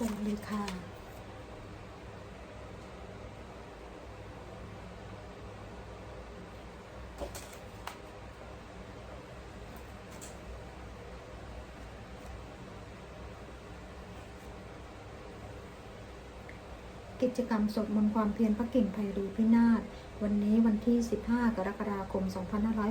สวัสดีค่ะ กิจกรรมสวดมนต์ความเพียรพระกิ่งไพรีพินาศวันนี้วันที่ 15 กรกฎาคม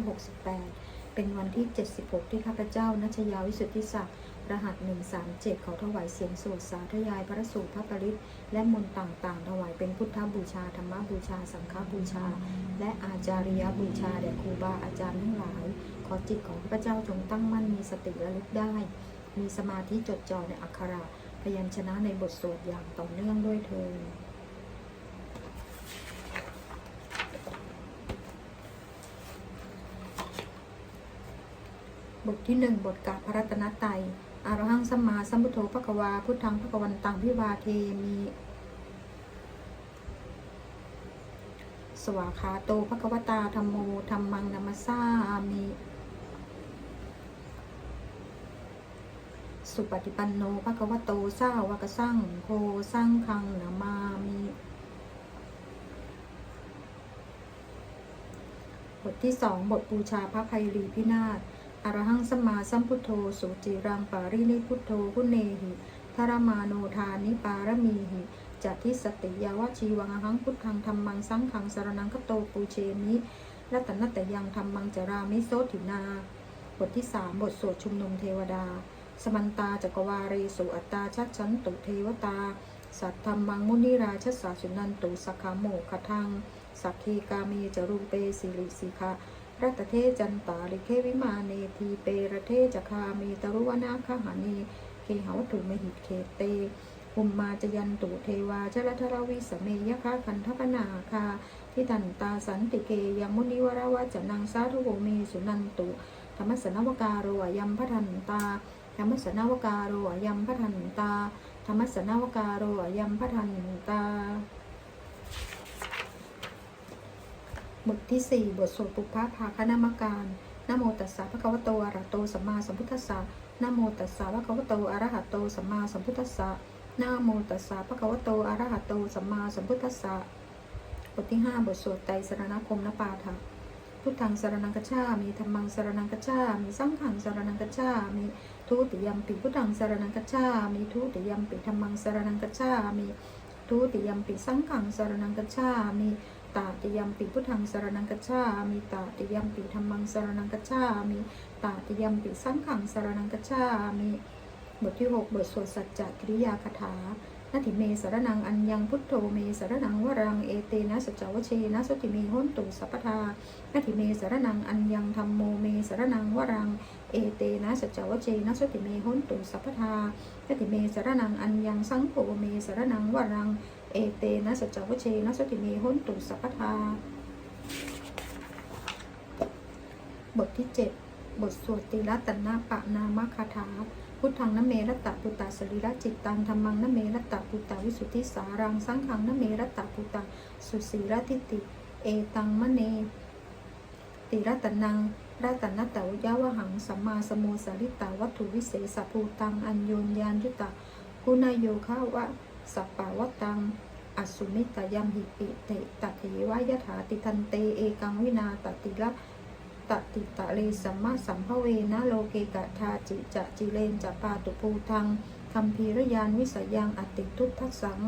2568 เป็นวันที่ 76 ที่ข้าพเจ้านัชยาวิสุทธิศักดิ์ รหัส 137 ขอถวายเสียงสวดสาธยายพระสูตรพระปริตและมนต์ต่างๆ ถวายเป็นพุทธบูชา ธรรมบูชา สังฆบูชา และอาจาริยบูชาแด่ครูบาอาจารย์ทั้งหลาย ขอจิตของข้าพเจ้าจงตั้งมั่นมีสติระลึกได้ มีสมาธิจดจ่อในอักขระพยัญชนะในบทสวดอย่างต่อเนื่องด้วยเธอบทที่หนึ่งบทกาพระรัตนตรัย อารหังสัมมาสัมพุทโธพะกวาพุทธังพะกวันตังพิวาเทมี สวาคาโตพะกวตาธรรมโมธรรมังนัมสสามิสุปฏิปันโนภะคะวะโตสาวกสังโฆสังฆังนามามิ บทที่สองบทบูชาพระภัยรีพินาศ อรหังสมมาสัมพุทโธสุจิรังปารินิพุทโธพุเนหิทารมาโนทานิปารมีหิจัตทิสติยาวชีวังหังพุทธังธรรมังสังขังสารนังกโตปูเชมิรัตนตยังธรรมังจรามิโสถินา บทที่สามบทสวดชุมนุมเทวดา สมันตาจักวาเรสุอัตตาชัดชันตุเทวตา สัตธรรมังมุนิราชสาสุนันตุสักขาโมคทัง สักขีกามีจรูเปสิริสิคะ รัตเทจันตาลิเควิมาเนทีเประเทจคามีตรุวนาคหานีเคหาวัตถุมหิตเขเตอุมมาจยันตุเทวาชลทรวิสเมยคะคันทปนาคาทิตันตาสันติเกยมุนิวราวาจนังสาธุโวเมสุนันตุธรรมสนวการโรยัมพทันตาธรรมสนาวการโรยัมพทันตาธรรมสนาวการโรยัมพทันตา บทที่ 4 บทสวดปุพพะภาคณามการนโมตัสสะภะคะวะโตอะระโตสัมมาสัมพุทธัสสะนโมตัสสะภะคะวะโตอะระหะโตสัมมาสัมพุทธัสสะนโมตัสสะภะคะวะโตอะระหะโตสัมมาสัมพุทธัสสะบทที่ 5 บทสวดไตรสรณคมนปาฐะพุทธังสรนังกัจฉามีธรรมังสรนังกัจฉามีสังฆังสรนังกัจฉามีทุติยมปิพุทธังสรนังกัจฉามีทุติยมปิธรรมังสรนังกัจฉามีทุติยมปิสังฆังสรนังกัจฉามี ตาติยมปิพุทธังสารนังกัจฉามิตาติยมปิธรรมังสรนังกัจฉามิตาติยมปิสังขังสารนังกัจฉามิบทที่ 6 บทสวดสัจจกิริยาคาถานาทิเมสารนังอัญญังพุทโธเมสารนังวรังเอเตนะสัจจวเชนะสติเมโหนตุสัพพทานาทิเมสารนังอัญญังธรรมโมเมสารนังวรังเอเตนะสัจจวเชนะสติเมโหนตุสัพพทานาทิเมสารนังอัญญังสังโฆเมสารนังวรัง เอเตนะสัจจวเชนะสติเมหนตุสัพพทาบทที่ 7 บทสวดติรัตนะปะนามคาถา พุทธังนเมรัตตปุตตาสรีระจิตตังธรรมังนเมรัตตปุตตาวิสุทธิสารังสังขังนเมรัตตปุตตาสุสีรทิติ เอตังมะเน ติรัตนังรัตนตวยาวหังสัมมาสมุสาริตาวัตถุวิเศษภูตังอัญโยนยานยุตะกุณโยคาวะ สัปปาวตังอสุมิตยัมหิปิเตตเถวายถาติทันเตเอกังวินาตติละตติตะเลสัมมาสัมภเวนะโลเกกะทาจิจะจิเลนจะปาตุภูทังคัมภีรยานวิสยังอติทุตทัสัง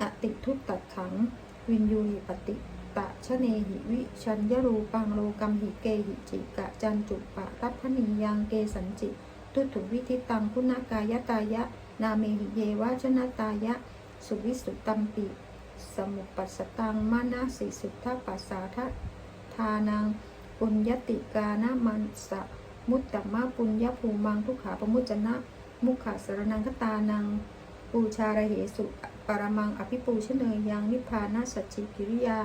อติทุตตัดขัง วินยูหิปติตะชะเนหิวิชัญญรูปังโลกัมหิเกหิจิกะจันจุปะรัพพนียังเกสันจิ ทุตุวิธิตังคุณากายตายะ นาเมหิเยวาชนะตายะ สุวิสุตตัมปิ สมุปปัสตังมานาสิสุทธปัสสาทะทานัง ปุญญติกานามันสะ มุตตมะปุญญภูมังทุกขาปมุจนะ มุขะสรนังคตานัง ปูชาระเหสุปรมังอภิปูชเนยยังนิพพานาสัจจิกิริยา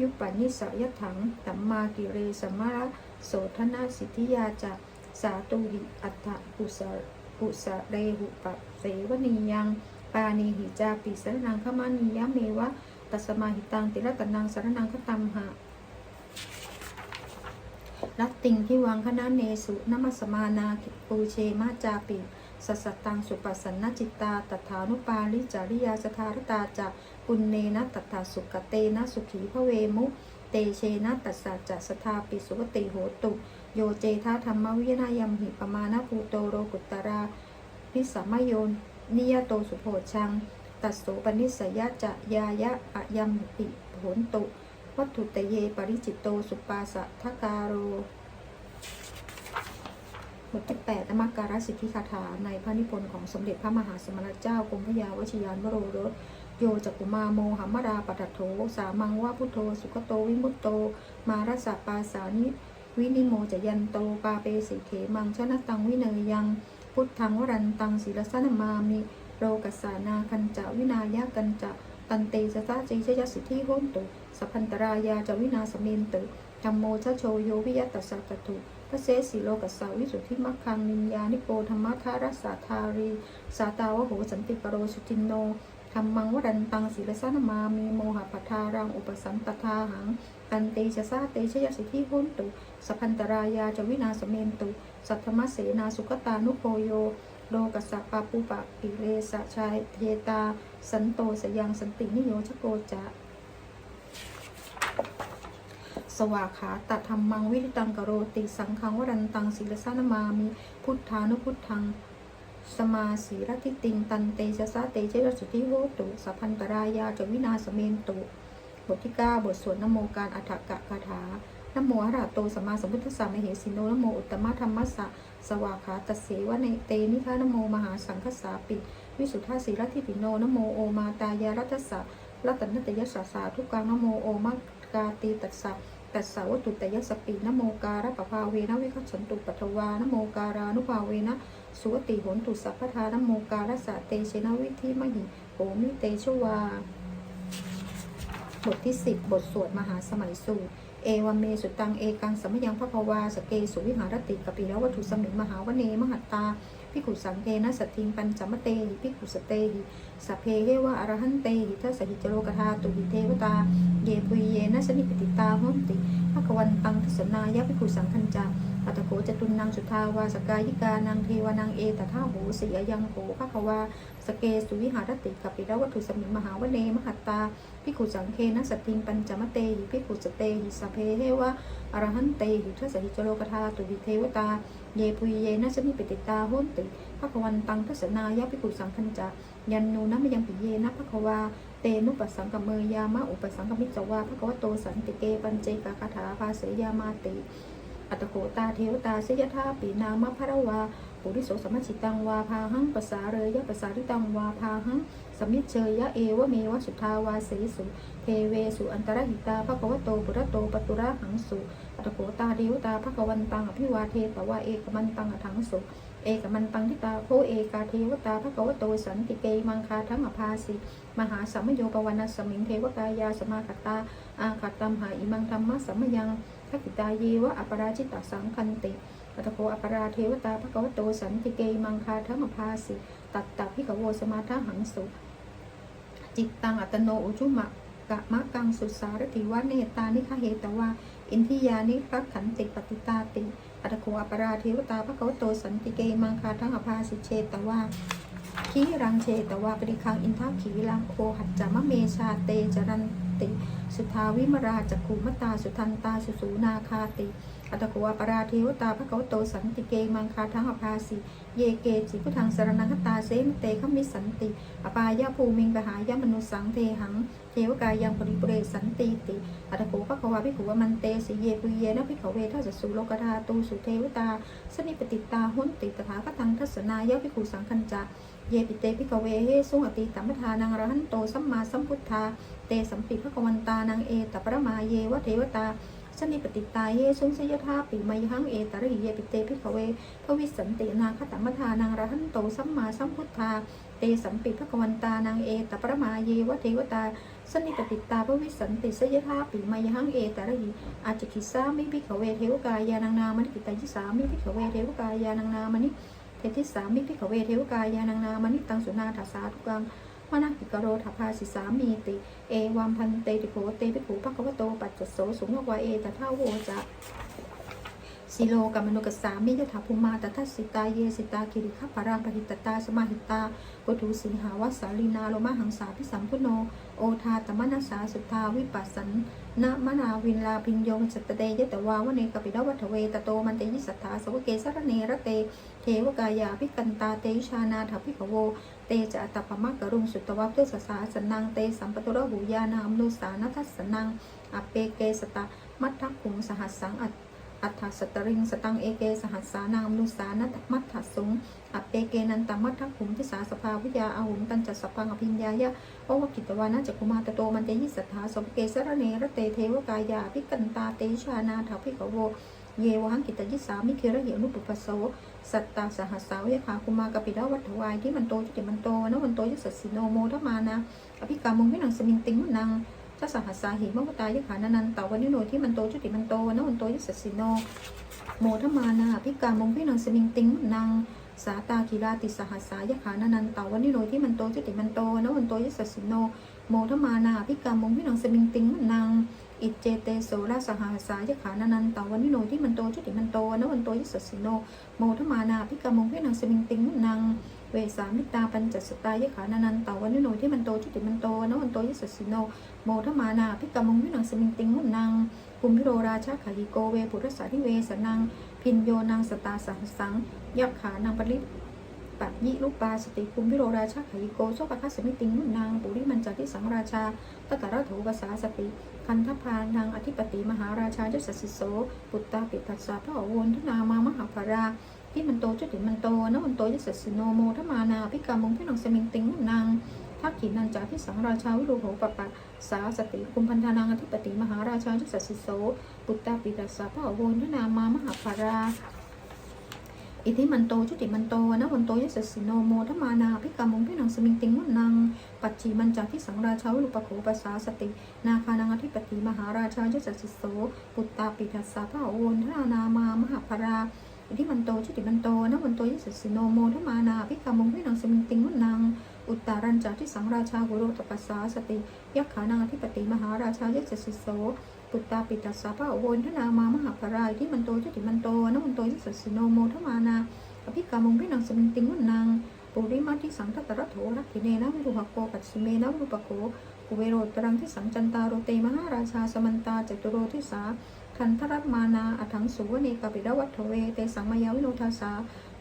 ยุปปนิสยถังตัมมากิเรสมระโสธนาสิทธิยาจะสาตุหิอัตถปุสะปุสะเรหุปะ วนียังปานีหิจาปิสรนังขมานียะเมวะตัสมาหิตังติรตนังสรนังคตัมหะรัตติงที่วังคณะเนสุนมัสมานาคิปูเชมาจาปิสัสสตังสุปัสสันจิตตาตถานุปาลิจาริยาสทารตาจะปุณเนนะตถาสุกเตนะสุขีพระเวมุเตเชนะตัสสะจะสทาปิสุกติโหตุ โยเจทาธรรมวิยนายมหิปมาณภูโตโรกุตตรา พิสัมมโยนนิยโตสุโพชัง ตัสโสปนิสยะจะยายะอะยัมปิโหนตุ วัตถุตเยปริจิตโตสุปาสะทะการโรบทที่8นมักการสิทธิคาถาในพระนิพนธ์ของสมเด็จพระมหาสมณเจ้ากรมพระยาวชิยานวโรรสโยจักุมาโมหัมมราปัตถโถ สามังว่าพุทโธ สุขโตวิมุตโต มารัสสะปาสานิ วินิโมจะยันโต ปาเปสิเขมังชนะตังวิเนยยัง พุทธังวรันตังศิลสนมามิโรกัสสานาคันจะวินายะกันจะตันเตสะสะจีชยสิทธิโหนตุสัพพันตรายาจะวินาสเมนตุธรรมโมชโชโยวิยตตัสสะจตุพระเสสีโลกัสสาวิสุทธิมัคคังนิยานิโกธรรมทารัสสาธารี สาตาวโหสันติปโรสุจินโนธรรมังวรันตังศิลสนมามีโมหะปทารังอุปสัมปทาหัง ตันเตชะสาเตชยสิทธิโหนตุสัพพันตรายาจะวินาสเมนตุ สัทธมเสนาสุขตานุโพโย โลกัสสะปาปุปะปิเรสะชายเทตา สันโตสยังสันตินิโยชโกจะสวาขาตธรรมังวิริตังกโรติสังฆังวรันตังศิลสานามามิ พุทธานุพุทธัง สมาสีรติติง ตันเตชะสะเตเจรสุทธิโหตุสัพพันตรายาจวินาสเมนตุ บทที่ 9 บทสวดนโมการอัฏฐกะคาถา นโมหะระโตสัมมาสัมพุทธัสสะมเหสิโนนโมอุตตมะธรรมัสสะสวากขาตัสเสวะเนเตนิทานโมมหาสังคสาปิวิสุทธาสีรติปิโนนโมโอมาตายารัตสสะรัตนตยสสสาทุกังนโมโอมากาตีตัสสะตัสสะวตุตยสปินโมการะปภาเวนะวิคัจฉันตุปัทวานโมการานุภาเวนะสุวติโหนตุสัพพทานโมการะสะเตเชนะวิธิมหิโหมิเตชวา บทที่ 10 บทสวดมหาสมัยสูตร เอวเมสุตังเอกังสมยังพระภวาสเกสุวิหารติกปิรวัตถุสมิงมหาวเนมหัตตาพิขุสังเกนะสตทิงปัญจมเตหิพิขุสเตหิสัพเพเหวะอรหันเตหิทัสสหิจโรกธาตุหิเทวตาเยปุยเยนะสนิปติตาหุนติ ภควันตังทัสนายะพิกุสังคัญจาอัตโขจตุนนางสุทาวาสกายิกานางเทวานางเอตถาโหสียยังโหภควาสเกสุวิหารติกปิรวัตถุสมิงมหาวเนมหัตตาพิกุสังเคนะสตทิงปัญจมเตหิพิกุสเตหิสเพเทวะอรหันเตหิทัสหิจโลกธาตุหิเทวตา เยปุยเยนะสนิปติตาโหนติภควันตังทัสนายะพิกุสังคัญจายันนูนะมยังปิเยนะภควา เตนุปัสสังกเมยามะอุปสังกมิจวาภควโตสันติเกปัญเจกาคาถาภาเสยามาติ อัตโขตาเทวตาสยธาปีนามะพระวาปุริโสสมัชิตังวาพาหังปสาเรยะปสาริตังวาพาหังสมิเชยะเอวเมวสุทาวาเสสุเทเวสุอันตรหิตาภควโตปุระโตปตุระหังสุอัตโขตาเทวตาภควันตังอภิวาเทตวาเอกมันตังอถังสุ เอกมันตังทิตาโคเอกาเทวตาภควโตสันติเกมังคาทั้งอภาสิมหาสัมมโยปวานาสมิงเทวกายาสมาคตาอาคตัมหาอิมังธรรมะสัมมยังทักิตาเยวะอปราชิตาสังคันติปัตโกอปราเทวตาภควโตสันติเกมังคาทั้งอภาสิตัตตะพิกโวสมาทาหังสุจิตตังอัตโนอุจุมะกะมะกังสุสารติวะเนตานิคเหตวาอินทิยานิรักขันติปฏิตาติ อัตโคอปราเทวตาภควโตสันติเกมังคาทั้งอภาสิเชตวาขีรังเชตวาปริคังอินทาขีลังโคหัจจามะเมชาเตจรันติ สุทาวิมราจักขุมตาสุทันตาสุสูนาคาติ อัตโกวาปราเทวตาภะคะวโตสันติเกมังคาทังอภาสิเยเกจิพุทธังสรนังคตาเสมเตขมิสันติ อปายาภูมิงปหายมนุสังเทหังเทวกายังปริปุเรสันติติ อัตโกภะคะวาภิขวมันเตสิเยปุเยนะภิขเวทัสสุโลกธาตูสุเทวตา สนิปติตาหุนติตถาคตังทัสนายะภิขุสังคัญจาเยปิเตพิกเวเฮสุงอติตัมปทานังรหันโตสัมมาสัมพุทธา เตสัมปิภควันตานังเอตปรมาเยวเทวตา สนิปติตาเยสุงสยธาปิมายหังเอตระหิเยปิเตพิกเวภวิสันตินาคตัมปทานังรหันโตสัมมาสัมพุทธาเตสัมปิภควันตานังเอตปรมาเยวะเทวตาสนิปติตาภวิสันติสยธาปิมายหังเอตระหิอาจคิสามิพิกเวเทวกายานังนามนิปิตายิสามิพิกเวเทวกายานังนามนิเทติสามิพิกเวเทวกายานังนามนิตังสุนาถาสาทุกัง นักกิกโรธาภาสิสามีติ เอวัมพันเตติโภเตปิโขภควโต ปัจจโสสุงวะเอตเท่าโวจะ สิโลกัมนุกัสสามิยถาภูมาตทัสสิตาเยสิตาคิริขปารังปหิตตาสมาหิตาปุถุสิงหาวัสาลีนาโลมาหังสาพิสัมพุโน โอทาตมนัสสาสุทาวิปัสสันนะมนาวินลาพิญโยสัตเตยตวาวเนกปิดวัฏเวตโตมันเตยิสัทธาสวเกสรเนระเต เทวกายาพิกันตาเตชานาถพิขโว เตจะอัตปมะกรุงสุตวัพเตสสาสนังเตสัมปตุระหูยานามนุสานัทสนังอเปเกสตามัททักขุงสหัสสังอัต อัฏฐสตริงสตังเอเกสหัสสานามนุสานัตมัทถสุงอเปเกนันตมัททักขุมทิสาสภาวิยาอาหุมตันจัสสพังอภิญญายะโอวกิตวานาจักคุมาตโตมันเตยิสัทธาสมเกสรเนรเตเทวกายาพิกันตาเตชานาถาพิขโวเยวหังกิตยิสามิเคระเหนุปุปโสสัตตาสหัสสาวยขาคุมากปิดาวัฏวายที่มันโตจุติมันโตนะมันโตยสัสสิโนโมทมานะอภิกามุงพินังสมิงติงมนังัสหัสสาหิมวตายขานันันตาวันนิโนที่มันโตจุติมันโตนะมันโตยสัสสิโนโมทมานะอภิกามุงพินังสมิงติงนังสาตาคีราติสหัสสายขานันันตาวันนิโนที่มันโตจุติมันโตนะมันโตยสัสสิโนโมทมานาอภิกามุงพินังสมิงติงนังอิจเจเตโสราสหาสายขานานันตาวันนิโนที่มันโตจุติมันโตนะวันโตยิสสสิโนโมทมานาพิกามงพินังสมิงติงนัง เวสามิตาปัญจสตายขานานันตาวันนิโนที่มันโตจุติมันโตนะวันโตยิสสสิโนโมทมานาพิกามงพินังสมิงติงมุนังภูมิโรราชาขายิโกเวปุรสาธิเวสนังพินโยนางสตาสังสังยักขานางปริปัตยิลูกปาสติภูมิโรราชาขายิโกโสปะคัสสมิติงมุนังปุริมันจาทิสังราชาตตระโถภาษาสติคันธพานางอธิปติมหาราชายศสิโสปุตตาปิตัสสะพระโวนทนามามหาภารา ที่มันโตจุติมันโตนะมันโตยศสิโนโมทมานาพิกามุงพินังสมิงติงนางทักขินันจาที่สังราชาวิรูโหปปะสาสติคุมพันธานางอธิปติมหาราชายศสิโสปุตตาปิตัสสะพระโวนทนามามหาภาราอิทิมันโตจุติมันโตนะวันโตยสสิโนโมทมานาพิกามุงพินังสมิงติงมุนังปัจจีมันจากที่สังราชาวิรุปโขปสาสติ นาคานังอธิปติมหาราชายศสิโสปุตตาปิทัสสะพระโอนทนานามามหาภารา ทิมันโตจุติมันโตนะวันโตยสสสิโนโมทมานาพิกามุงพินังสมิงติงมุนังอุตตารัญจาที่สังราชาหุโรตปัสสาสติยักขานังอธิปติมหาราชายศสิโสปุตตาปิตัสสะพระโอนทนามามหาภาราอิทิมันโตจุติมันโตนะวันโตยสสสิโนโมทมานาอภิกามุงพินังสมิงติงมุนังปุริมาทิสังทัตตระโถรักขิเนนะวิรุหโกปัสเมนะวิรุปโกกุเวโรตรังที่สังจันตาโรเตมหาราชาสมันตาจตุโรทิสา คันทรัตมานาอัถังสุวเนกปิดวัตถเวเตสังมายาวิโนทาสา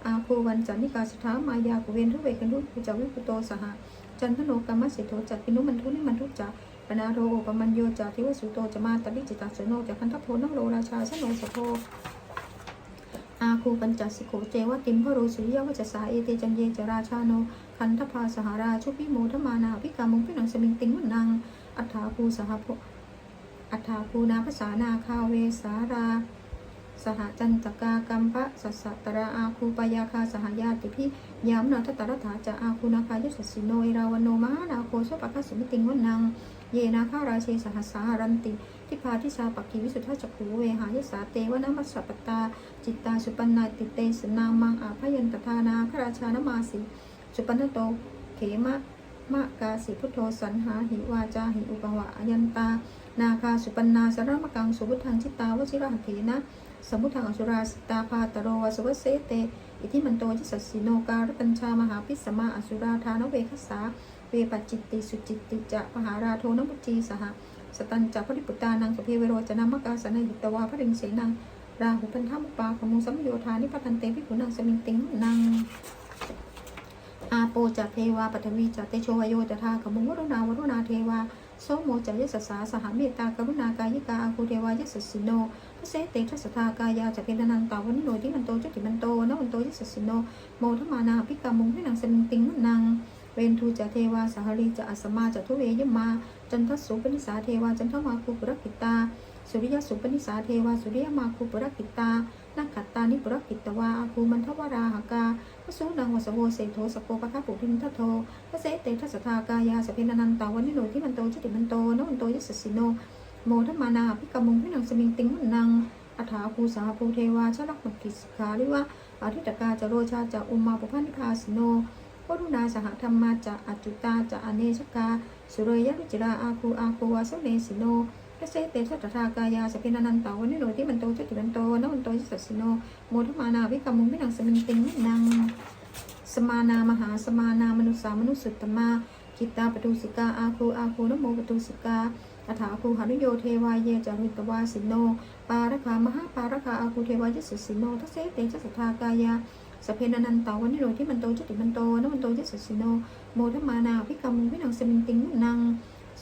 อาคูวันจันนิกาสุธามายากุเวนทุเวกันดุปุจาวิปุโตสหจันทโนกรรมสิโธจักปินุมันทุนิมันทุจักปนาโรโอปมัญโยจาทิวสุโตจะมาตลิจิตาสโนจะคันทโพนัโรราชาสโนสโพอาคูปัญจสิโกเจวติมพโรสุริยวจสาเอเตจันเยจราชาโนคันทภาสหราชุพิโมทมานาพิกามุงพินังสมิงติงมุนังอัฏฐาภูสหภพ อัฏฐาภูนาภาษานาคาเวสารา สหจันตกากัมปะสัสะตระอาคูปยาคาสหญาติพิยามนาทตระถาจะอาคูนาคายสสสิโนเอราวันโนมหานาโคโสปะคัสสมิติงวันนัง เยนาคาราเชสหัสสารันติ ทิพาทิชาปกกีวิสุทธาจักขูเวหายสาเตวนามัสสะปตา จิตตาสุปันนาติเตสนามังอาพยันตทานาพราชานมาสิสุปันโตเขมะมะกาสิพุทโธสันหาหิวาจาหิอุปวะอยันตา นาคาสุปันนาสารมกังสุพุทธังชิตาวชิระหเถนะสมุทังอสุราสิตาพาตโรวสวสเสเต อิทิมันโตจิสัสสิโนการตัญชามหาพิสมาอสุราธานเวคัสสาเวปัจจิตติสุจิตติจะมหาราโทนมุจีสหสตันจะพระิปุตานังสุเพเวโรจนามกาสนาหิตวาพระริงเสนังราหุพันธมุปาขมูสัมโยธานิพัทันเตพิขุนังสมิงติงนังอาโปจะเทวาปฐวีจะเตโชวโยจะทาขมุงวรุณาวรุณาเทวา โสโมจะยสสาสหเมตตากรุณากายิกาอาคูเทวายสสสิโนพระเสเตทัสทากายาจะเพนันตาวันโนที่มันโตจุติมันโตนวันโตยสสสิโนโมทมานาพิกามุงให้นางสมิงติงนังเวนทูจะเทวาสหรีจะอัสมาจะทุเวยมมา จันทสุปนิสาเทวาจันทมาคูปุรกิตาสุริยสุปนิสาเทวาสุริยมาคูปุรกิตา นักขัตตานิปุรกิตวาอาคูมันทวราหากาพระสุนังวสโวเสโทสโกปะคาปุทินทโทพระเสเตทัสทากายาสเพนันตาวันนิโนที่มันโตจุติมันโตนะวันโตยสสสิโน โมทมานาพิกมุงพินังสมิงติงมันนังอัฐาภูสาภูเทวาชลักมกิสขาหรือว่าอาทิตกาจะโรชาจะอุมาปุพันธิพาสิโนวรุณาสหธรรมาจะอจุตาจะอเนชกาสุเรยรุจิราอาคูอาคูวาสเนสิโน เรเสเตชะตถากายาสพเพนันตาวันนิโรติมันโตจุติมันโตนะมันโตยสัสสิโนโมทมานาวิกามุงวินังสมิงติงนังสมานามหาสมานามนุสามนุสุตตมาคิตาปตุสิกาอาคูอาคูนโมปตุสิกาอัฏฐาคูหานุโยเทวายเยจารุตวาสิโน ปารคามหาปารคาอาคูเทวายสสสิโนทัสเสเตชสัทธากายาสเพนันตาวันนิโรธิมันโตจุติมันโตนะมันโตยสสสิโนโมทมานาพิกามุงวินังสมิงติงนัง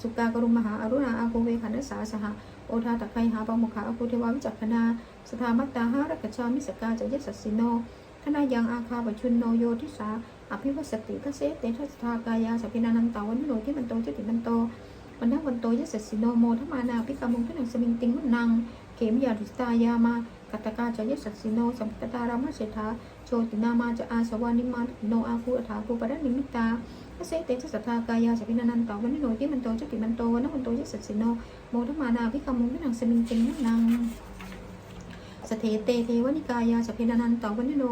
สุกากรุมหาอรุณาอาโกเวขันสาสหะโอทาตะไคหาปังมุขาอาคูเทวาวิจักขณาสธามัตตาหารักชามิสกาจยสัสสิโนทนายังอาคาปชุนโนโยทิสาอภิวัสติทัสเสเตทัสทากายาสพเพนันตาวันนิโรธิมันโตเจติมันโตวันนัวันโตยสสสิโนโมทมานาพิกามุงวินังสมิงติงนังเขมยาดุสตายามากัตตกาจยสัสสิโนสัมปตารามาเศรษฐาโชตินามาจะอาสวานิมาโนอาคูอัฐาคูปะนิมิตา เสเตชะสัทธากายาสพินันตาวันนิโนที่มันโตจุติมันโตวันนมันโตยสัสสิโนโมทมานาพิกามุงวินังสมิงติงนังสเทเตเทวนิกายาสพินันตาวันนิโน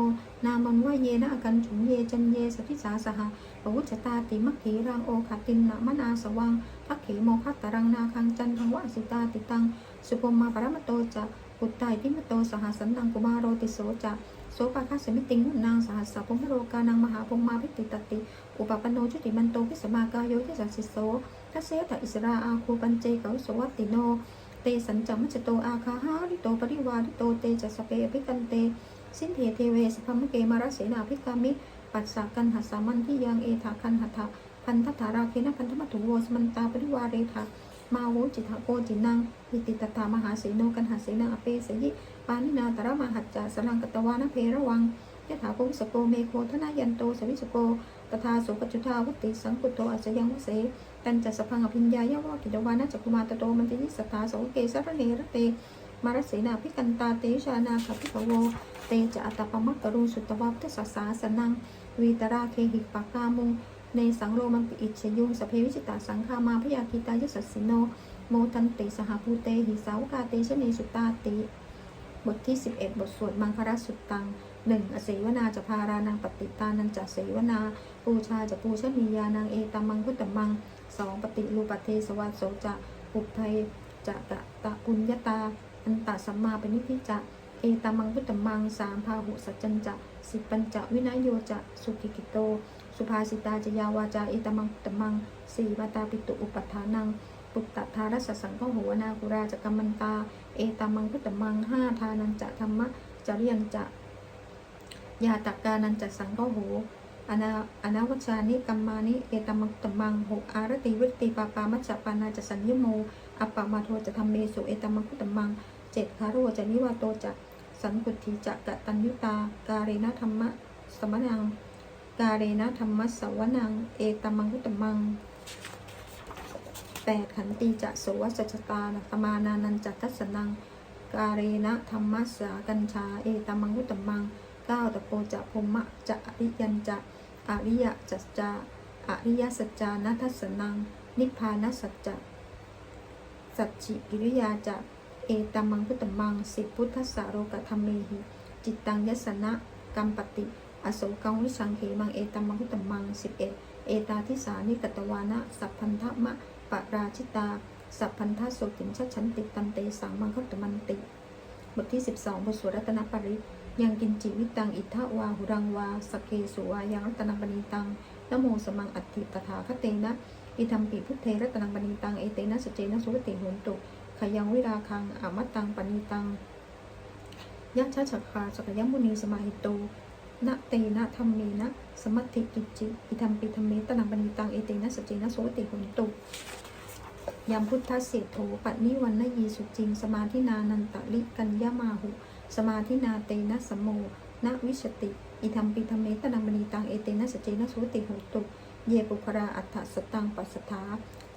นามันว่าเยนะอากันฉุงเยจันเยสพิสาสหะปวุจตาติมัคขีรังโอขัตินนะมนาสวังทักเขโมพัตตรังนาคังจันทังวะสิตาติตังสุภมมาปรมโตจะปุตตายพิมโตสหสันนังกุมาโรติโสจะโสปะคัสสมิติงุนางสหัสสะพมโรกานังมหาพงมาพิติตติ อุปปันโนจุติมันโตพิสมากายโยทิสัสสิโสทัสเสถอิสราอาคูปัญเจเกาสวัตติโน เตสัญจมัจจโตอาคาหาริโตปริวาริโตเตจะสเปอภิกันเต สินเทเทเวสพัมะเกมารเสนาภิกามิปัสสากันหัสสามันที่ยังเอถาคันหัตถะพันธถาราเคนะพันธมัตถุโวสมันตาปริวาเรถามาโวจิตาโกจินังอิติตตามหาเสโนกันหาเสนาอเปสยิปานินาตระมหัจจาสลังกตวานะเพระวัง ยถาโกวิสโกเมโคทนายันโตสวิสโกตถาโสปจุธาวุติสังกุโตอัจยังวเสตันจัสพังอภิญญายาวกิจวานะจักคุมาตโตมันติยิสตาโสเกสรเนรเตมารเสนาพิกันตาเตชานาคพิภโวเตจะอัตตปมัตตรูสุตวัตสัสาสนังวีตราเคหิปากามุงในสังโลมันปิอิชยุงสเพวิจิตาสังฆามาพยาคิตายสัสสิโนโมทันติสหภูเตหิสาวกาเตชเนสุตาติ บทที่ 11 บทสวดมังคารสุตตัง หนึ่งอเสวนาจะพารานังปฏิตานันจะเสวนาปูชาจะปูชนียานังเอตมังพุตตมังสองปฏิรูปเทสวัสโสจะปุเพจะกะตะปุญญาตา อันตะสัมมาเปณิพิจะเอตมังพุตตมังสามพาหุสัจจันจะสิปัญจะวินยโยจะสุขิกิโต สุภาสิตาจะยาวาจาเอตมังพุตตมังสี่มาตาปิตุอุปัฏฐานังปุตตะทารัสสังฆโหวนาคุราจกรรมันตา เอตามังพุตตมังห้าทานันจะธรรมะจริยันจะ ยาตักกานันจะสังฆโหอนาอนาวัชานิกัมมานิเอตมังพุตตมังหกอารติวิติปาปามัจจปานาจะสัญญโมอปปามาโทจะทำเมสุเอตมังพุตตมังเจ็ดคารุจะนิวาโตจะสันกุติจะกะตัญยุตา การเรนะธรรมะสมนัง การเรนะธรรมะสวนัง เอตมังพุตตมังแปดขันติจะโสวสัจจตานะสมานานันจัตทัสนัง การเรนะธรรมัสากัญชา เอตมังพุตตมัง เก้าตะโปจะพมะจะอริยันจะอริยจัจจาอริยสัจจานัทัสนัง นิพพานสัจจะสัจฉิกิริยาจะเอตามังพุตมัง สิพุทธสสโรกธรรมเมหิ จิตตังยสนะกัมปติ อโศกังวิชังเขมังเอตามังพุตมังสิบเอ็ดเอตาทิสานิกตวานะ สัพพันธมะปะราชิตา สัพพันธโสตินชัชันติตันเตสังมังคุตตมันติ บทที่ 12 บทสวดรัตนปริ ยังกินจิวิตังอิทธวาหุรังวาสเกสุวายังรัตนปณิตังนโมสมังอัตถิตถาคเตนะอิทัมปิพุทเทรัตนังปณิตังเอเตนะสเจนะสุวติโหนตุขยังวิราคังอามตังปณิตังยัชชะฉักคาสกยมุนีสมาหิโตนะเตนะธรรมเมนะสมัติกิจจิอิทัมปิธรรมเมตนังปณิตังเอเตนะสเจนะสุวติโหนตุยามพุทธเศรษโถปันิวันนยีสุจริง สมาธินานันตะลิกัญญามาหุ สมาธินาเตนะสมโมนะวิชติ อิทัมปิธรรมเมตนังมณีตังเอเตนะสเจนะสุติโหตุ เยปุคราอัฏฐสตังปัสสถา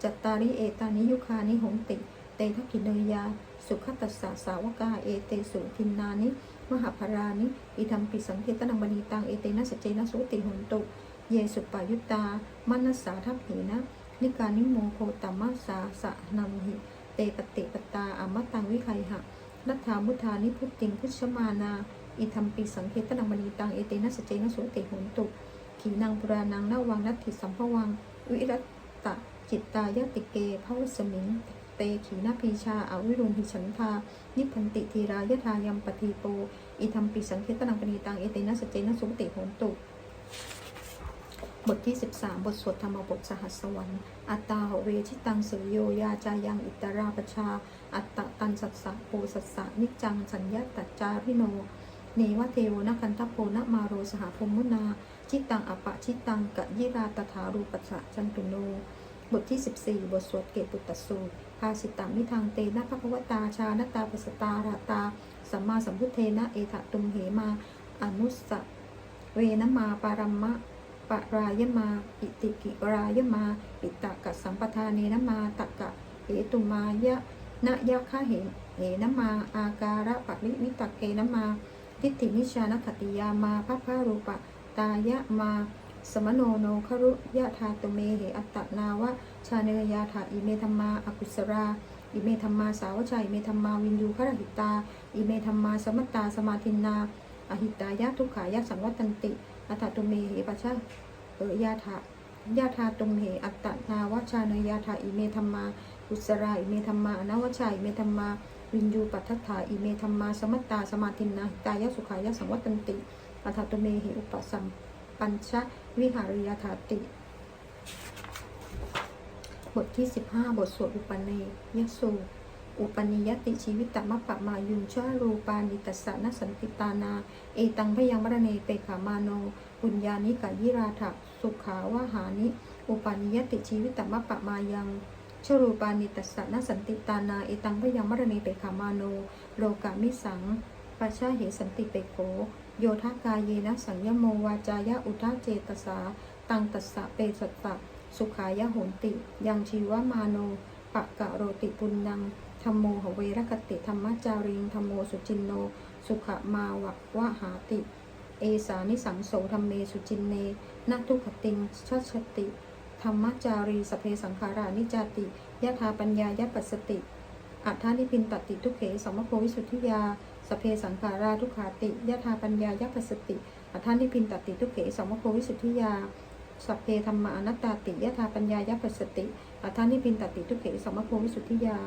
จัตตาริเอตานิยุคานิหนติ เตทักขิเนยา สุขตัสสะสาวกาเอเตสุทินนานิ มหาภารานิ อิทัมปิสังเทตนังมณีตังเอเตนะสเจนะสุติโหตุ เยสุปายุตตา มนัสสาทัพหีนะ นิการนิโมโคตัมมัสสาสะนัมหิ เตปติปตาอมตังวิไคหะ นัทธามุทานิพุตติงพุชมานาอิทัมปิสังเคตนังมณีตังเอเตนะสเจนะสุติโหนตุขีนังปุรานังนาวังนัตถิสัมภวัง วิรัตตะจิตตายติเกภวสมิง เตขีนาพีชาอาวิรุณหิฉันทา นิพันติทีรายทายัมปทีโปอิธรรมปิสังเคตนังปณีตังเอเตนะสเจนะสุปติโหนตุ บทที่ 13 บทสวดธรรมบทสหัสวรรค์ อัตตาหเวชิตังเสยโยยาจายังอิตราปชา อัตตะตันสัสสะโพสัสสะนิจจัง สัญญาตัจจาริโน เนวเทวนคันทโพนะมาโรสหพมุนา ชิตังอปะชิตังกะยิราตถารูปัสสะจันตุโน บทที่ 14 บทสวดเกตุตตสูตรภาสิตังนิทางเตนะภควตาชานตาปสตาราตา สัมมาสัมพุทเทนะเอถะตุมเหมา อนุสสะเวนมาปารัมมะ ปรายมา อิติกิรายมา ปิตะกะสัมปทาเนนมาตะกะเหตุมายะนะยะคะเหเหนมา อาการะปะริวิตะเกนมา ทิฏฐินิชานคติยามาภาพารูปะ ตายะมา สมโนโนครุยะธาตุเมเหอัตตนาวะชาเนยาถาอิเมธรรมาอกุสราอิเมธรรมาสาวชัยอิเมธรรมาวินยูครหิตา อิเมธรรมาสมัตตาสมาทินนา อหิตายะทุกขายะสังวัตันติ อัตตตุเมเหปัชชะเอยาถายาธาตุมเหอัตตนาวชาเนยาถาอิเมธรรมากุสราอิเมธรรมาอนาวชัยอิเมธรรมาวินยูปัฏฐถาอิเมธรรมาสมัตตาสมาทินนาตายสุขายสังวัตันติอัตตุเมเหอุปสัมปัญชะวิหาริยถาติ บทที่ 15 บทสวดอุปเนยสูตร อุปนิยติชีวิตตมะปะมายุงชารูปานิตัสสะนสันติตานา เอตังพยังมรเนเปขามาโนปุญญานิกายิราถะสุขาวาหานิ อุปนิยติชีวิตตมะปะมายังชรูปานิตัสสะนสันติตานาเอตังพยังมรเนเปขามาโน โลกามิสังปัชชาเหสันติเปโก โยทากายเยนะสัญญโมวาจายะอุทาเจตสา ตังตัสสะเปสัตตะสุขายะโหนติ ยังชีวมาโนปะกะโรติปุณนัง ธรรมโมหเวรกติธรรมจาริงธรรมโมสุจินโน สุขมาวะวะหาติ เอสานิสังโสธรรมเมสุจินเนนัทุขติงชัชติธรรมจารีสเพสังขารานิจาติยะธาปัญญายะปัสสติอัฏฐานิพินตติทุเขสัมมโพวิสุทธิยาสเพสังขาราทุขาติยะธาปัญญายะปัสสติอัฏฐานิพินตติทุเขสัมมโพวิสุทธิยาสัพเพธรรมานัตตาติยะธาปัญญายะปัสสติอัฏฐานิพินตติทุเขสัมมโพวิสุทธิยา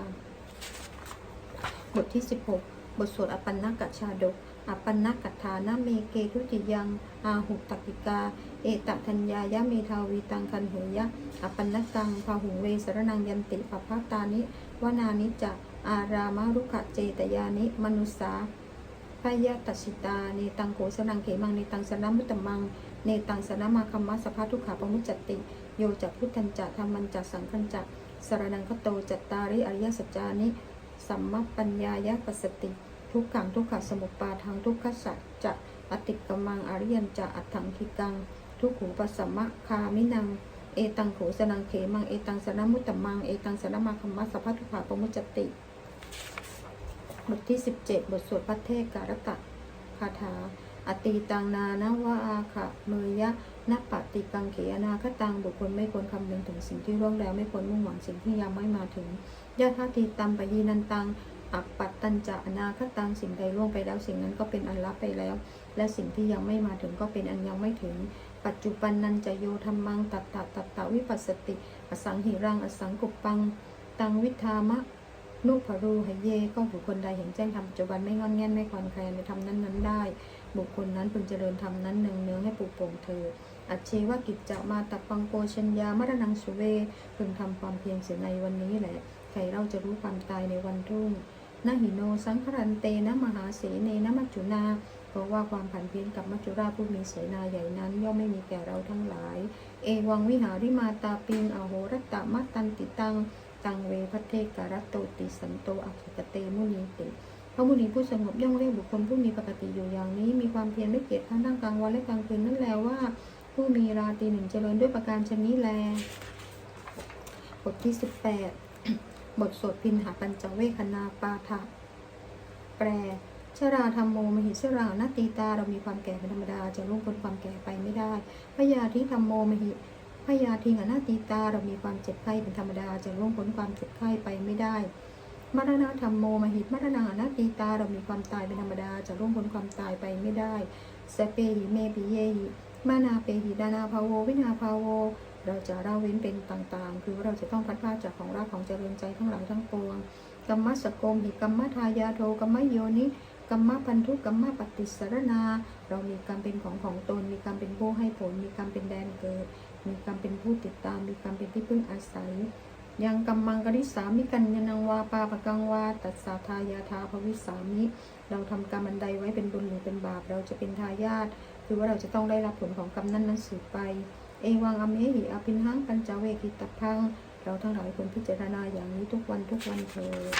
บทที่ 16 บทสวดอปันนกัจชาดกอปันนกัฏฐานะเมเกทุติยัง อาหุตักกิกา เอตทัญญายะเมทาวีตังคันเหยะอปันนตังพาหุงเวสรนังยันติปภาตานิวนานิจะอารามรุขเจตยานิ มนุสาพยตัสิตาเนตังโกสนังเขมังเนตังสนมุตตมังเนตังสนมาคัมมัสภาทุกขาปมุจจติ โยจักพุทธันจะธรรมันจะสังคันจะสรนังคโตจัตตาริอริยสัจจานิ สัมมาปัญญายปัสติ ทุกขังทุกขสมุปปาทางทุกขสัจจะอติกมังอริยันจะอัตถังคิกัง ทุกขูปสัมมะคามินัง เอตังโขสนังเขมัง เอตังสนมุตตมัง เอตังสนมาคัมมัสสภาทุกขาปมุจติ บทที่ 17 บทสวดพัทเทศการตะคาถา อตีตังนานวะอาคะเมยะนัปปติกังเขอนาคตังบุคคลไม่ควรคำนึงถึงสิ่งที่ร่วงแล้วไม่ควรมุ่งหวังสิ่งที่ยังไม่มาถึง ยะทาตีตัมปยีนันตัง อัปปัตตัญจะอนาคตัง สิ่งใดล่วงไปแล้ว สิ่งนั้นก็เป็นอันลับไปแล้ว และสิ่งที่ยังไม่มาถึงก็เป็นอันยังไม่ถึง ปัจจุบันนันจะโยธรรมัง ตัตตะตัตตะวิปัสสติ อสังหิรัง อสังกุปปัง ตังวิธามะนุภรูหเย ก็บุคคลใดเห็นแจ้งธรรมปัจจุบันไม่งอนแง่นไม่คลอนแคลนในธรรมนั้นนั้นได้ บุคคลนั้นพึงเจริญธรรมนั้นเนืองเนืองให้ปลุกโปร่งเธอ อัจเชวกิจจะมาตับปังโกชัญญามรณังสุเว พึงทำความเพียรเสียในวันนี้แหละ ใครเราจะรู้ความตายในวันรุ่งนหิโนสังครันเตนะมหาเสเนนะมัจจุนาเพราะว่าความผันเพี้ยรกับมัจจุราชผู้มีเสนาใหญ่นั้น ย่อมไม่มีแก่เราทั้งหลาย เอวังวิหาริมาตาปิงอโหรตตมัตตันติตัง ตังเวพัทเทการตโตติสันโตอัคคเตมุนีติพระมุนีผู้สงบย่อมเรียกบุคคลผู้มีปกติอยู่อย่างนี้ มีความเพียรไม่เกียจทั้งทั้งกลางวันและกลางคืนนั่นและว่า ผู้มีราตรีหนึ่งเจริญด้วยประการชนนี้แลบทที่ 18 บทสวดพินหาปัญจเวคนาปาฐะแปลชราธรรมโมมหิสรานาตีตาเรามีความแก่เป็นธรรมดาจะล่วงพ้นความแก่ไปไม่ได้พยาธิธรรมโมมหิพยาธิอนาตีตาเรามีความเจ็บไข้เป็นธรรมดาจะล่วงพ้นความเจ็บไข้ไปไม่ได้มรณะธรรมโมมหิตมรณะอนาตีตาเรามีความตายเป็นธรรมดาจะล่วงพ้นความตายไปไม่ได้สเปหิเมปิเยหิมานาเปหิดานาภาโว วินาภาโว เราจะเละเว้นเป็นต่างๆ คือเราจะต้องพัดพาจากของรักของเจริญใจทั้งหลายทั้งปวงกรรมสโกมหิกรรมทายาโทกรรมโยนิกรรมพันธุกรรมปฏิสารนา เรามีกรรมเป็นของของตน มีกรรมเป็นผู้ให้ผล มีกรรมเป็นแดนเกิด มีกรรมเป็นผู้ติดตาม มีกรรมเป็นที่พึ่งอาศัยยังกรรมังกริสามิกันยนังวาปาปะกังวาตัสสาทายาทาภวิสามิ เราทำกรรมอันใดไว้เป็นบุญหรือเป็นบาป เราจะเป็นทายาท คือว่าเราจะต้องได้รับผลของกรรมนั้นนั้นสืบไป เอวังอเมหิอภินหังปัญจเวกิตพัง เราทั้งหลายควรพิจารณาอย่างนี้ทุกวันทุกวันเถิด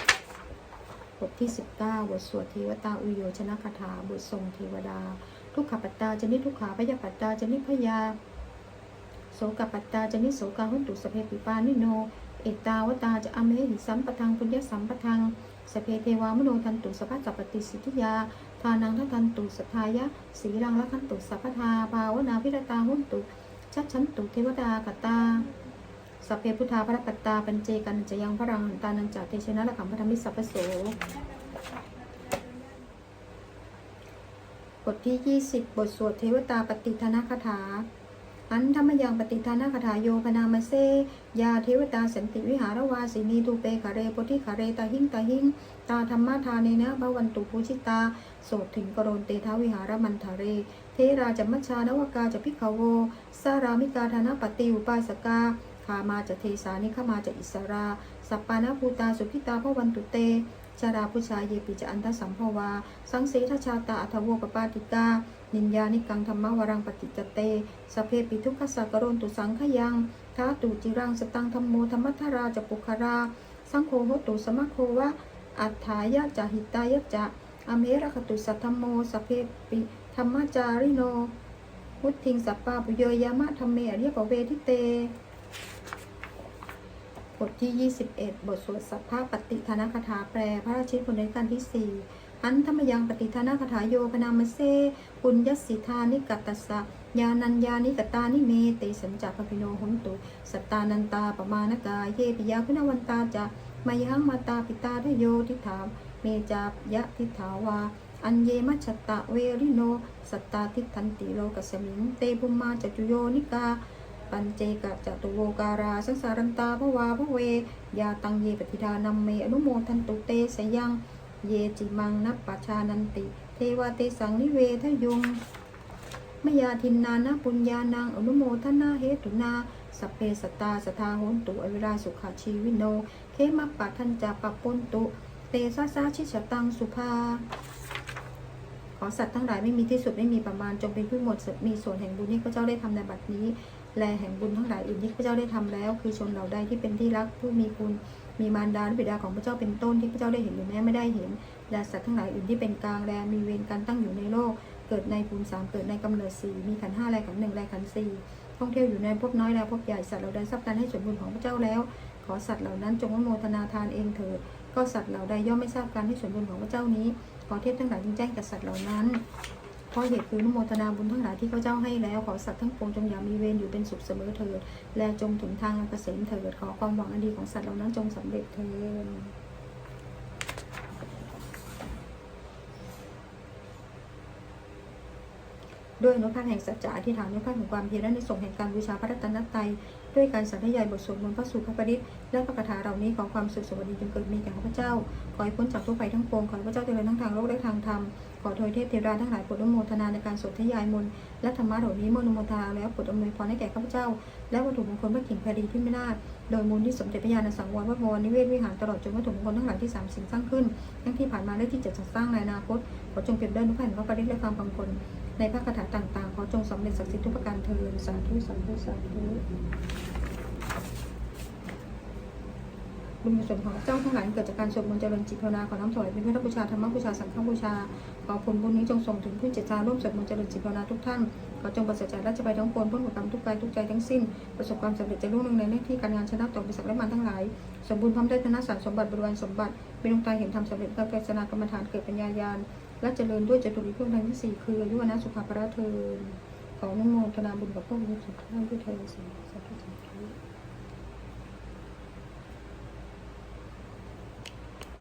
บทที่ 19 บทสวดเทวตาอุโยชนะคาถาบททรงเทวดา ทุกขปัตตาจนิทุกขาพยาปัตตาจนิพยา โสกปัตตาจนิโสกาหุนตุสเพปิปานิโน เอตาวตาจะอเมหิสัมปทังปุญญสัมปทังสเพเทวามโนทันตุสภะจัปฏิสิทธิยา ทานังทันตุสทายะสีรังละทันตุสัพพทาภาวนาพิรตาหุนตุ ชัดชันตุเทวดากตาสัพเพพุทธาพระปัตตาปัญเจกันจะยังพระรังหันตานังจัเทชนะละขัมพธรรมิสัพพโสบทที่ 20 บทสวดเทวตาปฏิทานาคาถา อันธรรมยังปฏิทานาคาถาโยพนามเซ ยาเทวตาสันติวิหารวาสินีตูเปขะเรโพธิขะเรตาหิงตาหิง ตาธรรมทาเนนะภวันตุภูชิตา โสดถึงกรณเตทาวิหารมันทะเร เทราจมัชชานวกาจะพิกขโวสารามิกาธนปฏิอุปาสกาคามาจะเทสานิขมาจะอิสรา สัปปานาภูตาสุพิตาพวันตุเตชาราพุชายเยปิจะอันทสัมภวา สังเสทชาตาอัทโวปปาติกา นินยานิกังธรรมวรังปฏิจเต สเพปิทุกขสักกรณตุสังขยังท้าตุจิรังสตังธรรมโมธรรมัทราจะปุคารา สังโฆโหตุสมะโควะอัฏฐายะจะหิตายะจะอเมรคตุสัทธมโมสเพปิ ธรรมจาริโนพุทธิงสัปปาปุโยยามะธรรมเมอริยปเวทิเต บทที่ 21 บทสวดสัพพะปฏิทานคาถาแปลพระราชินผลในการที่ 4 อันธรรมยังปฏิทานคาถาโยพนามเซปุญญสิทานิกัตสสะยานัญญานิกตานิเมเตสัญจปพิโนหนตุ สัตตานันตาปมานกาเยปิยาคุณวันตาจะมายังมาตาปิตาทโยทิถามเมจายะทิถาวา อัญเยมัชตะเวริโน สัตตาทิทันติโลกัสมิง เตบุมาจจุโยนิกา ปัญเจกะจตุโวการา สังสารันตาภวาภเวยาตังเยปฏิทานัมเม อนุโมทันตุเตสยัง เยจิมังนัปปชานันติ เทวาเตสังนิเวทยุงมยาทินนานาปุญญานังอนุโมทนาเหตุนาสัพเพสตาสทาโหนตุอวิราสุขาชีวิโน เคมัปปะทันจาปะปุนตุ เตสาสาชิชตังสุภา ขอสัตว์ทั้งหลายไม่มีที่สุดไม่มีประมาณ จงเป็นผู้หมดมีส่วนแห่งบุญที่พระเจ้าได้ทำในบัดนี้ แลแห่งบุญทั้งหลายอื่นที่พระเจ้าได้ทำแล้ว คือชนเหล่าใดที่เป็นที่รักผู้มีคุณมีมารดาบิดาของพระเจ้าเป็นต้นที่พระเจ้าได้เห็นหรือแม้ไม่ได้เห็นและสัตว์ทั้งหลายอื่นที่เป็นกลางแลมีเวรการตั้งอยู่ในโลก เกิดในภูมิสามเกิดในกำเนิดสี่มีขันห้าแลขันหนึ่งแลขันสี่ท่องเที่ยวอยู่ในภพน้อยและภพใหญ่สัตว์เหล่าใดทรัพย์การให้ส่วนบุญของพระเจ้าแล้ว ขอสัตว์เหล่านั้นจงอนุโมทนาทานเองเถิดก็สัตว์เหล่าใดย่อมไม่ทราบการให้ส่วนบุญของพระเจ้านี้ ขอเทพทั้งหลายจงแจ้งแก่สัตว์เหล่านั้นเพราะเหตุคือนุโมทนาบุญทั้งหลายที่เขาเจ้าให้แล้ว ขอสัตว์ทั้งปวงจงอย่ามีเวรอยู่เป็นสุขเสมอเถิด และจงถึงทางอันเกษมเถิด ขอความหวังอันดีของสัตว์เหล่านั้นจงสำเร็จเถิดด้วยอนุภาพแห่งสัจจะอธิษฐานนุภาพแห่งความเพียรและในส่งแห่งการบูชาพระรัตนตรัย ด้วยการสัตยายบทสวดมนต์พระสุภปริตและพระคาถาเหล่านี้ขอความสุขสวัสดีจงเกิดมีแก่ข้าพเจ้า ขอให้พ้นจากทุกภัยทั้งปวงขอให้พระเจ้าเจริญทั้งทางโลกและทางธรรมขอโทยเทพเทวดาทั้งหลายโปรดอนุโมทนาในการสวดทยายมนต์และธรรมะเหล่านี้เมื่ออนุโมทนาแล้วโปรดอำนวยพรให้แก่ข้าพเจ้า และวัตถุมงคลพระกิ่งพอดีที่ไม่นาโดยมูลที่สมเด็จพระญาณสังวรพระพรนิเวศวิหารตลอดจนวัตถุมงคลทั้งหลายที่สามสิ่งสร้างขึ้นทั้งที่ผ่านมาและที่จะจัดสร้างในอนาคตขอจงเปรียบด้วยนุภาพแห่งพระปริตและความบังคน ในพระคาถาต่างๆ ขอจงสำเร็จศักดิ์สิทธิ์ทุกประการเทินสาธุสาธุสาธุบุญกุศลของเจ้าทั้งหลายเกิดจากการสวดมนต์เจริญจิตภาวนาขอน้ำถวายเป็นพุทธบูชาธรรมบูชาสังฆบูชาขอผลบุญนี้จงส่งถึงผู้เจตจาร่วมสวดมนต์เจริญจิตภาวนาทุกท่านขอจงประเสริฐใจราชไปทั้งปวงพ้นจากกรรมทุกกายทุกใจทั้งสิ้น ประสบความสำเร็จจะรุ่งเรืองในหน้าที่การงานชนะต่อไปสักและมันทั้งหลาย สมบูรณ์พร้อมได้ธนสารสมบัติบริวารสมบัติเป็นดวงตาเห็นธรรมสำเร็จกับปัจนากรรมฐานเกิดปัญญายาณ และเจริญด้วยจตุริเพื่อนทางที่สี่คืออายุวนะสุขภาพระเทินขออนุโมทนาบุญกับพวกนี้สุขท่านผู้เทวสาธุสาธุ